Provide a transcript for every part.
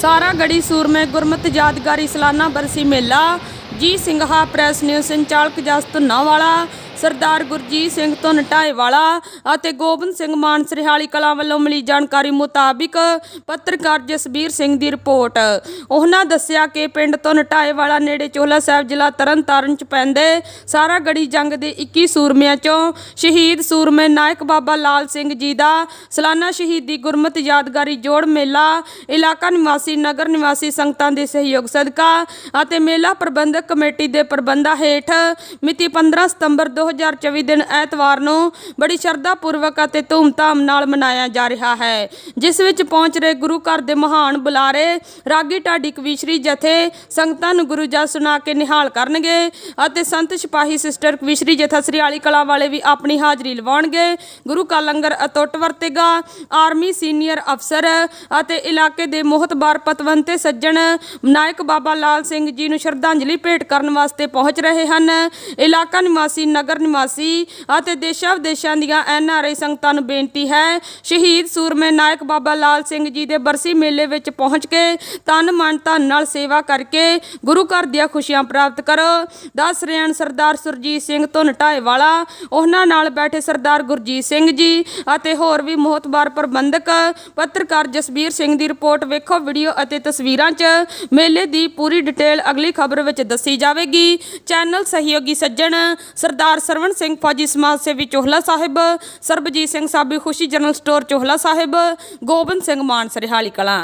ਸਾਰਾ ਗੜੀ ਸੂਰਮੇ ਗੁਰਮਤ ਯਾਦਗਾਰੀ ਸਲਾਨਾ ਬਰਸੀ ਮੇਲਾ। ਜੀ ਸਿੰਘਾ ਪ੍ਰੈਸ ਨਿਊਜ਼, ਸੰਚਾਲਕ ਜਸ ਧੁੰਨਾਵਾਲਾ ਸਰਦਾਰ ਗੁਰਜੀਤ ਸਿੰਘ ਧੁੰਨ ਢਾਏਵਾਲਾ ਅਤੇ ਗੋਬਿੰਦ ਸਿੰਘ ਮਾਨ ਸਰਹਾਲੀ ਕਲਾਂ ਵੱਲੋਂ ਮਿਲੀ ਜਾਣਕਾਰੀ ਮੁਤਾਬਿਕ ਪੱਤਰਕਾਰ ਜਸਬੀਰ ਸਿੰਘ ਦੀ ਰਿਪੋਰਟ। ਉਹਨਾਂ ਦੱਸਿਆ ਕਿ ਪਿੰਡ ਧੁੰਨ ਢਾਏਵਾਲਾ ਨੇੜੇ ਚੋਹਲਾ ਸਾਹਿਬ ਜ਼ਿਲ੍ਹਾ ਤਰਨਤਾਰਨ ਚ ਪੈਂਦੇ ਸਾਰਾ ਗੜੀ ਜੰਗ ਦੇ 21 ਸੂਰਮਿਆਂ ਚੋਂ ਸ਼ਹੀਦ ਸੂਰਮੇ ਨਾਇਕ ਬਾਬਾ ਲਾਲ ਸਿੰਘ ਜੀ ਦਾ, ਸਾਲਾਨਾ ਸ਼ਹੀਦੀ ਗੁਰਮਤਿ ਯਾਦਗਾਰੀ ਜੋੜ ਮੇਲਾ, ਇਲਾਕਾ ਨਿਵਾਸੀ, ਨਗਰ ਨਿਵਾਸੀ ਸੰਗਤਾਂ ਦੇ ਸਹਿਯੋਗ ਸਦਕਾ ਅਤੇ ਮੇਲਾ ਪ੍ਰਬੰਧਕ ਕਮੇਟੀ ਦੇ ਪ੍ਰਬੰਧਾਂ ਹੇਠ ਮਿਤੀ 15 ਸਤੰਬਰ 2024 ਦਿਨ ਐਤਵਾਰ ਨੂੰ ਬੜੀ ਸ਼ਰਧਾ ਪੂਰਵਕ ਅਤੇ ਧੂਮਧਾਮ ਨਾਲ ਮਨਾਇਆ ਜਾ ਰਿਹਾ ਹੈ, ਜਿਸ ਵਿੱਚ ਪਹੁੰਚ ਰਹੇ ਗੁਰੂ ਘਰ ਦੇ ਮਹਾਨ ਬੁਲਾਰੇ ਰਾਗੀ ਢਾਡੀ ਕਵੀਸ਼ਰੀ ਜਥੇ ਸੰਗਤਾਂ ਨੂੰ ਗੁਰੂ ਜਸ ਸੁਣਾ ਕੇ ਨਿਹਾਲ ਕਰਨਗੇ ਅਤੇ ਸੰਤ ਸਿਪਾਹੀ ਸਿਸਟਰ ਕਵੀਸ਼ਰੀ ਜਥਾ ਸ੍ਰੀਆਲੀ ਕਲਾ ਵਾਲੇ ਵੀ ਆਪਣੀ ਹਾਜ਼ਰੀ ਲਵਾਉਣਗੇ। ਗੁਰੂ ਕਾ ਲੰਗਰ ਅਟੁੱਟ ਵਰਤੇਗਾ, ਆਰਮੀ ਸੀਨੀਅਰ ਅਫਸਰ ਅਤੇ ਇਲਾਕੇ ਦੇ ਮੋਹਤਬਾਰ ਪਤਵੰਤੇ ਸੱਜਣ ਨਾਇਕ ਬਾਬਾ ਲਾਲ ਸਿੰਘ ਜੀ ਨੂੰ ਸ਼ਰਧਾਂਜਲੀ ਭੇਟ ਕਰਨ ਵਾਸਤੇ ਪਹੁੰਚ ਰਹੇ ਹਨ। ਇਲਾਕਾ ਨਿਵਾਸੀ ਨਗਰ ਨਿਵਾਸੀ ਅਤੇ ਦੇਸ਼ਾਂ ਵਿਦੇਸ਼ਾਂ ਦੀਆਂ ਐਨ ਆਰ ਆਈ ਸੰਗਤਾਂ ਨੂੰ ਬੇਨਤੀ ਹੈ, ਸ਼ਹੀਦ ਸੂਰਮੇ ਨਾਇਕ ਬਾਬਾ ਲਾਲ ਸਿੰਘ ਜੀ ਦੇ ਬਰਸੀ ਮੇਲੇ ਵਿੱਚ ਪਹੁੰਚ ਕੇ ਤਨ ਮਨ ਧਨ ਨਾਲ ਸੇਵਾ ਕਰਕੇ ਗੁਰੂ ਘਰ ਦੀਆਂ ਖੁਸ਼ੀਆਂ ਪ੍ਰਾਪਤ ਕਰੋ। ਦੱਸ ਰਹੇ ਹਨ ਸਰਦਾਰ ਸੁਰਜੀਤ ਸਿੰਘ ਧੁੰਨ ਢਾਏਵਾਲਾ ਉਹਨਾਂ ਨਾਲ ਬੈਠੇ ਸਰਦਾਰ ਗੁਰਜੀਤ ਸਿੰਘ ਜੀ ਅਤੇ ਹੋਰ ਵੀ ਮੋਹਤਬਾਰ ਪ੍ਰਬੰਧਕ, ਪੱਤਰਕਾਰ ਜਸਬੀਰ ਸਿੰਘ ਦੀ ਰਿਪੋਰਟ ਵੇਖੋ, ਵੀਡੀਓ ਅਤੇ ਤਸਵੀਰਾਂ 'ਚ ਮੇਲੇ ਦੀ ਪੂਰੀ ਡਿਟੇਲ ਅਗਲੀ ਖਬਰ ਵਿੱਚ ਦੱਸੀ ਜਾਵੇਗੀ। ਚੈਨਲ ਸਹਿਯੋਗੀ ਸੱਜਣ ਸਰਦਾਰ ਸਰਵਣ ਸਿੰਘ ਫੌਜੀ ਸਮਾਜ ਸੇਵੀ ਚੋਹਲਾ ਸਾਹਿਬ, ਸਰਬਜੀਤ ਸਿੰਘ ਸਾਬੀ ਖੁਸ਼ੀ ਜਨਰਲ ਸਟੋਰ ਚੋਹਲਾ ਸਾਹਿਬ, ਗੋਬਿੰਦ ਸਿੰਘ ਮਾਨ ਸਰਹਾਲੀ ਕਲਾਂ।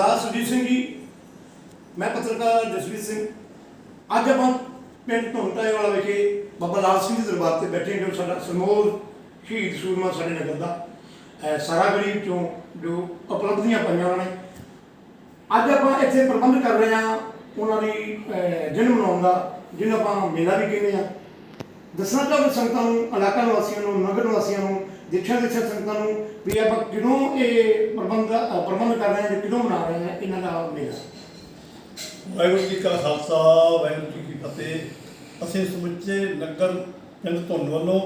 ਸਰਦਾਰ ਸੁਰਜੀਤ ਸਿੰਘ ਜੀ ਮੈਂ ਪੱਤਰਕਾਰ ਜਸਵੀਰ ਸਿੰਘ। ਅੱਜ ਆਪਾਂ ਪਿੰਡ ਧੁੰਟਾਏ ਵਾਲਾ ਵਿਖੇ ਬਾਬਾ ਲਾਲ ਸਿੰਘ ਦੇ ਦਰਬਾਰ ਤੇ ਬੈਠੇ ਹਾਂ ਜੋ ਸਾਡਾ ਸਮੋਰ ਸ਼ਹੀਦ ਸੂਰਮਾ ਸਾਡੇ ਨਗਰ ਦਾ ਸਾਰਾ ਗਰੀਬ ਚੋਂ ਜੋ ਉਪਲਬਧੀਆਂ ਪਾਈਆਂ ਉਹਨਾਂ ਨੇ। ਅੱਜ ਆਪਾਂ ਇੱਥੇ ਪ੍ਰਬੰਧ ਕਰ ਰਹੇ ਹਾਂ ਉਹਨਾਂ ਦੀ ਅਹ, ਜਨਮ ਮਨਾਉਣ ਦਾ ਜਿਹਨੂੰ ਆਪਾਂ ਮੇਲਾ ਵੀ ਕਹਿੰਦੇ ਆ ਦੱਸਣਾ ਚਾਹੁੰਦੇ ਸੰਗਤਾਂ ਨੂੰ ਇਲਾਕਾ ਨਿਵਾਸੀਆਂ ਨੂੰ ਨਗਰ ਨਿਵਾਸੀਆਂ ਨੂੰ ਦੇਖਿਆ ਦੇਖਿਆ ਸੰਗਤਾਂ ਨੂੰ ਵੀ ਆਪਾਂ ਕਿਦੋਂ ਇਹ ਪ੍ਰਬੰਧ ਪ੍ਰਬੰਧ ਕਰ ਰਹੇ ਹਾਂ ਕਿਦੋਂ ਮਨਾ ਰਹੇ ਹਾਂ, ਇਹਨਾਂ ਦਾ ਮੇਲਾ। ਵਾਹਿਗੁਰੂ ਜੀ ਕਾ ਖਾਲਸਾ, ਵਾਹਿਗੁਰੂ ਜੀ ਕੀ ਫਤਿਹ। ਅਸੀਂ ਸਮੁੱਚੇ ਨਗਰ ਪਿੰਡ ਧੁੰਨ ਵੱਲੋਂ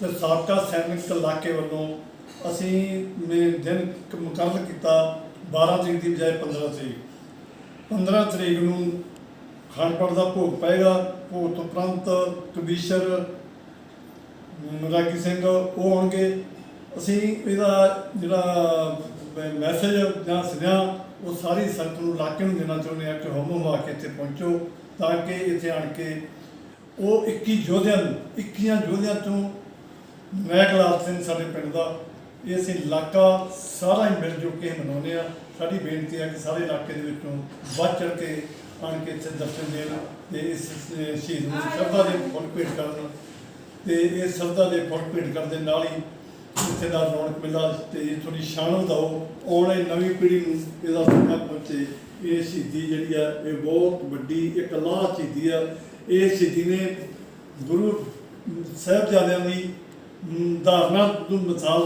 ਤੇ ਸਾਬਕਾ ਸੈਨਿਕ ਇਲਾਕੇ ਵੱਲੋਂ ਅਸੀਂ ਨੇ ਦਿਨ ਮੁਕਰਰ ਕੀਤਾ 12 ਤਰੀਕ ਦੀ ਬਜਾਏ 15 ਤਰੀਕ। 15 ਤਰੀਕ ਨੂੰ ਖਾਨਪੁਰ ਦਾ ਭੋਗ ਪਏਗਾ। ਭੋਗ ਤੋਂ ਉਪਰੰਤ ਕਬੀਸ਼ਰ ਰਾਗੀ ਸਿੰਘ ਉਹ ਆਉਣਗੇ। ਅਸੀਂ ਇਹਦਾ ਜਿਹੜਾ ਮੈਸੇਜ ਜਾਂ ਸੁਨੇਹਾ ਉਹ ਸਾਰੀ ਸੰਗਤ ਨੂੰ ਇਲਾਕੇ ਨੂੰ ਦੇਣਾ ਚਾਹੁੰਦੇ ਹਾਂ ਕਿ ਹੋਮੋ ਹਮਾ ਕੇ ਇੱਥੇ ਪਹੁੰਚੋ ਤਾਂ ਕਿ ਇੱਥੇ ਆਣ ਕੇ ਉਹ 21 ਯੋਧਿਆਂ ਨੂੰ 21 ਯੋਧਿਆਂ ਤੋਂ ਮੈਂ ਗਲਾਸ ਸਿੰਘ ਸਾਡੇ ਪਿੰਡ ਦਾ, ਇਹ ਅਸੀਂ ਇਲਾਕਾ ਸਾਰਾ ਹੀ ਮਿਲ ਜੁਲ ਕੇ ਮਨਾਉਂਦੇ ਆ ਸਾਡੀ ਬੇਨਤੀ ਹੈ ਕਿ ਸਾਰੇ ਇਲਾਕੇ ਦੇ ਵਿੱਚੋਂ ਵੱਧ ਚੜ ਕੇ ਆਣ ਕੇ ਇੱਥੇ ਦਰਸ਼ਨ ਦੇਣ ਤੇ ਇਸ ਸ਼ਹੀਦ ਨੂੰ ਸ਼ਰਧਾ ਦੇ ਫੁੱਲ ਭੇਟ ਕਰਨ। ਤੇ ਇਹ ਸ਼ਰਧਾ ਦੇ ਫੁੱਲ ਭੇਟ ਕਰਨ ਦੇ ਨਾਲ ਹੀ ਇੱਥੇ ਦਾ ਰੌਣਕ ਮੇਲਾ ਤੇ ਥੋੜੀ ਸ਼ਾਨ ਵਧਾਓ ਆਉਣ ਵਾਲੀ ਨਵੀਂ ਪੀੜ੍ਹੀ ਨੂੰ ਇਹਦਾ ਸੁਣਾ ਪਹੁੰਚੇ। ਇਹ ਸ਼ਹੀਦੀ ਜਿਹੜੀ ਆ ਇਹ ਬਹੁਤ ਵੱਡੀ ਇੱਕ ਲਾਹ ਸ਼ਹੀਦੀ ਆ। ਇਹ ਸ਼ਹੀਦੀ ਨੇ ਗੁਰੂ ਸਾਹਿਬਜ਼ਾਦਿਆਂ ਦੀ ਧਾਰਨਾ ਨੂੰ ਮਿਸਾਲ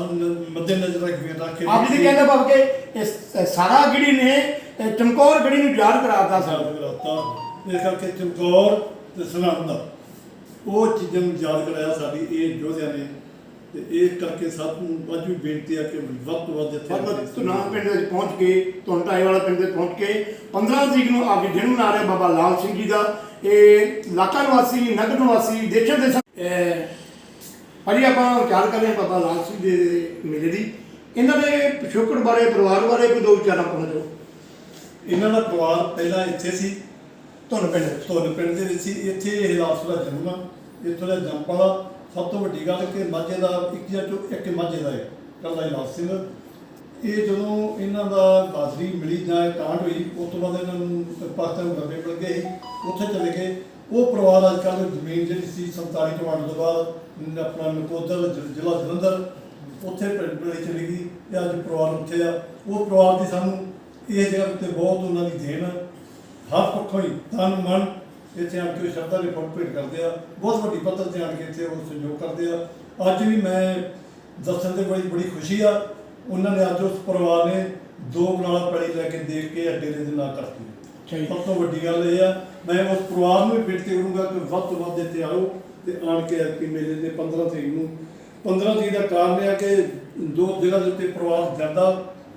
ਮੱਦੇ ਨਜ਼ਰ ਰੱਖ ਕੇ ਰੱਖ ਕੇ ਆਪ ਜੀ ਕਹਿੰਦੇ ਬਾਬ ਕਿ ਇਸ ਸਾਰਾ ਗੜੀ ਨੇ ਚਮਕੌਰ ਗੜੀ ਨੂੰ ਯਾਦ ਕਰਾਤਾ। ਸਰ ਕਰਾਤਾ। ਇਸ ਕਰਕੇ ਚਮਕੌਰ ਤੇ ਸੁਨੰਦ ਉਹ ਚੀਜ਼ਾਂ ਨੂੰ ਯਾਦ ਕਰਾਇਆ ਸਾਡੀ ਇਹ ਯੋਧਿਆਂ ਨੇ ਤੇ ਇਹ ਕਰਕੇ ਸਭ ਨੂੰ ਅੱਜ ਵੀ ਬੇਨਤੀ ਆ ਕਿ ਵੱਧ ਤੋਂ ਵੱਧ ਕੇ ਤੁਨਾ ਪਿੰਡ ਵਿੱਚ ਪਹੁੰਚ ਕੇ ਧੁੰਟਾਏ ਵਾਲਾ ਪਿੰਡ ਦੇ ਪਹੁੰਚ ਕੇ 15 ਤਰੀਕ ਨੂੰ ਆਪ ਜੀ ਦਿਨ ਮਨਾ ਰਹੇ ਬਾਬਾ ਲਾਲ ਸਿੰਘ ਜੀ ਦਾ। ਇਹ ਇਲਾਕਾ ਨਿਵਾਸੀ ਨਗਰ ਨਿਵਾਸੀ ਦੇਖਣ ਦੇ ਅਜੀ ਆਪਾਂ ਵਿਚਾਰ ਕਰ ਰਹੇ ਬਾਬਾ ਲਾਲ ਸਿੰਘ ਦੇ ਮੇਲੇ ਦੀ। ਇਹਨਾਂ ਦੇ ਪਿਛੋਕੜ ਬਾਰੇ ਪਰਿਵਾਰ ਬਾਰੇ ਕੋਈ ਦੋ ਵਿਚਾਰਾਂ ਚਾਹੋ ਇਹਨਾਂ ਦਾ ਪਰਿਵਾਰ ਪਹਿਲਾਂ ਇੱਥੇ ਸੀ। ਧੁੰਨ ਪਿੰਡ ਵਿੱਚ ਪਿੰਡ ਦੇ ਵਿੱਚ ਸੀ ਇੱਥੇ ਇਹ ਲਾਸਟ ਦਾ ਜਨਮ ਆ। ਇੱਥੋਂ ਦਾ ਜੰਮ ਵਾਲਾ ਸਭ ਤੋਂ ਵੱਡੀ ਗੱਲ ਕਿ ਮਾਝੇ ਦਾ ਇੱਕ ਜਾਂ ਚੋਂ ਇੱਕ ਮਾਝੇ ਦਾ ਹੈ ਕੱਲਾ ਇਲਾਸ ਸਿੰਘ। ਇਹ ਜਦੋਂ ਇਹਨਾਂ ਦਾ ਬਾਜ਼ਰੀ ਮਿਲੀ ਜਾਂ ਕਾਂਡ ਹੋਈ, ਉਸ ਤੋਂ ਬਾਅਦ ਇਹਨਾਂ ਨੂੰ ਪਾਕਿਸਤਾਨ ਗੱਬੇ ਮਿਲ ਗਏ ਸੀ। ਉੱਥੇ ਚਲੇ ਗਏ। ਉਹ ਪਰਿਵਾਰ ਅੱਜ ਕੱਲ੍ਹ ਜ਼ਮੀਨ ਜਿਹੜੀ ਸੀ 47 ਟਵਾਂਡ ਤੋਂ ਬਾਅਦ ਆਪਣਾ ਨਕੋਦਰ ਜ਼ਿਲ੍ਹਾ ਜਲੰਧਰ, ਉੱਥੇ ਪਿੰਡ ਚਲੀ ਗਈ। ਤੇ ਅੱਜ ਪਰਿਵਾਰ ਉੱਥੇ ਆ। ਉਹ ਪਰਿਵਾਰ ਦੀ ਸਾਨੂੰ ਇਹ ਜਗ੍ਹਾ ਉੱਤੇ ਬਹੁਤ ਉਹਨਾਂ ਦੀ ਦੇਣ ਆ। ਹਰ ਪੱਖੋਂ ਹੀ ਤਨ ਮਨ ਇੱਥੇ ਆਣ ਕੇ ਸ਼ਰਧਾ ਦੇ ਭੇਟ ਕਰਦੇ ਆ। ਬਹੁਤ ਵੱਡੀ ਪੱਧਰ ਤੇ ਆਣ ਕੇ ਇੱਥੇ ਉਹ ਸਹਿਯੋਗ ਕਰਦੇ ਆ। ਅੱਜ ਵੀ ਮੈਂ ਦੱਸਣ ਦੇ ਬੜੀ ਬੜੀ ਖੁਸ਼ੀ ਆ। ਉਹਨਾਂ ਨੇ ਅੱਜ ਉਸ ਪਰਿਵਾਰ ਨੇ ਦੋ ਬਨਾਲਾ ਪੈਲੀ ਲੈ ਕੇ ਦੇਖ ਕੇ ਅੱਡੇ ਦੇ ਨਾਂ ਕਰਤੀ। ਸਭ ਤੋਂ ਵੱਡੀ ਗੱਲ ਇਹ ਆ ਮੈਂ ਉਸ ਪਰਿਵਾਰ ਨੂੰ ਵੀ ਬੇਨਤੀ ਕਰੂੰਗਾ ਕਿ ਵੱਧ ਤੋਂ ਵੱਧ ਇੱਥੇ ਆਓ ਤੇ ਆਣ ਕੇ ਐਤਕੀ ਮੇਲੇ ਦੇ 15 ਤਰੀਕ ਨੂੰ। 15 ਤਰੀਕ ਦਾ ਕਾਰਨ ਇਹ ਆ ਕਿ ਦੋ ਜਗ੍ਹਾ ਦੇ ਉੱਤੇ ਪ੍ਰਵਾਸ ਜ਼ਿਆਦਾ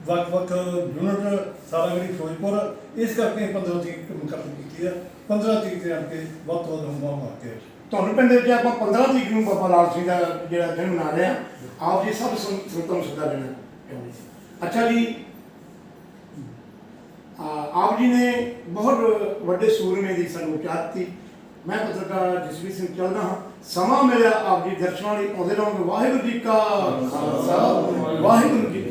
ਵੱਖ-ਵੱਖ ਯੂਨਿਟ ਸਾਰਾਗੜੀ ਫਿਰੋਜ਼ਪੁਰ ਇਸ ਕਰਕੇ 15 ਤਰੀਕ ਮੁਕਰਰ ਕੀਤੀ ਆ। 15 ਤਰੀਕ ਆਣ ਕੇ ਵੱਧ ਤੋਂ ਵੱਧ ਹੰਗਾਮਾ ਮਾਰ ਕੇ ਤੁਹਾਨੂੰ ਪਿੰਡ ਵਿੱਚ ਆਪਾਂ 15 ਤਰੀਕ ਨੂੰ ਬਾਬਾ ਲਾਲ ਸਿੰਘ ਦਾ ਜਿਹੜਾ ਦਿਨ ਮਨਾ ਰਹੇ ਆਪ ਜੀ ਸਭ ਸੰ- ਸੰਗਤਾਂ ਨੂੰ ਸੱਦਾ ਦੇਣਾ। ਅੱਛਾ ਜੀ ਆ, ਆਪ ਜੀ ਨੇ ਬਹੁਤ ਵੱਡੇ ਸੂਰਮੇ ਦੀ ਸਾਨੂੰ ਚਾਹਤੀ ਮੈਂ ਪੱਤਰਕਾਰ ਜਸਵੀਰ ਸਿੰਘ ਚੱਲਦਾ ਹਾਂ। ਸਮਾਂ ਮਿਲਿਆ ਆਪ ਜੀ ਦਰਸ਼ਨਾਂ ਲਈ। ਆਉਂਦੇ ਰਹੋਗੇ। ਵਾਹਿਗੁਰੂ ਜੀ ਕਾ ਖਾਲਸਾ। ਵਾਹਿਗੁਰੂ ਜੀ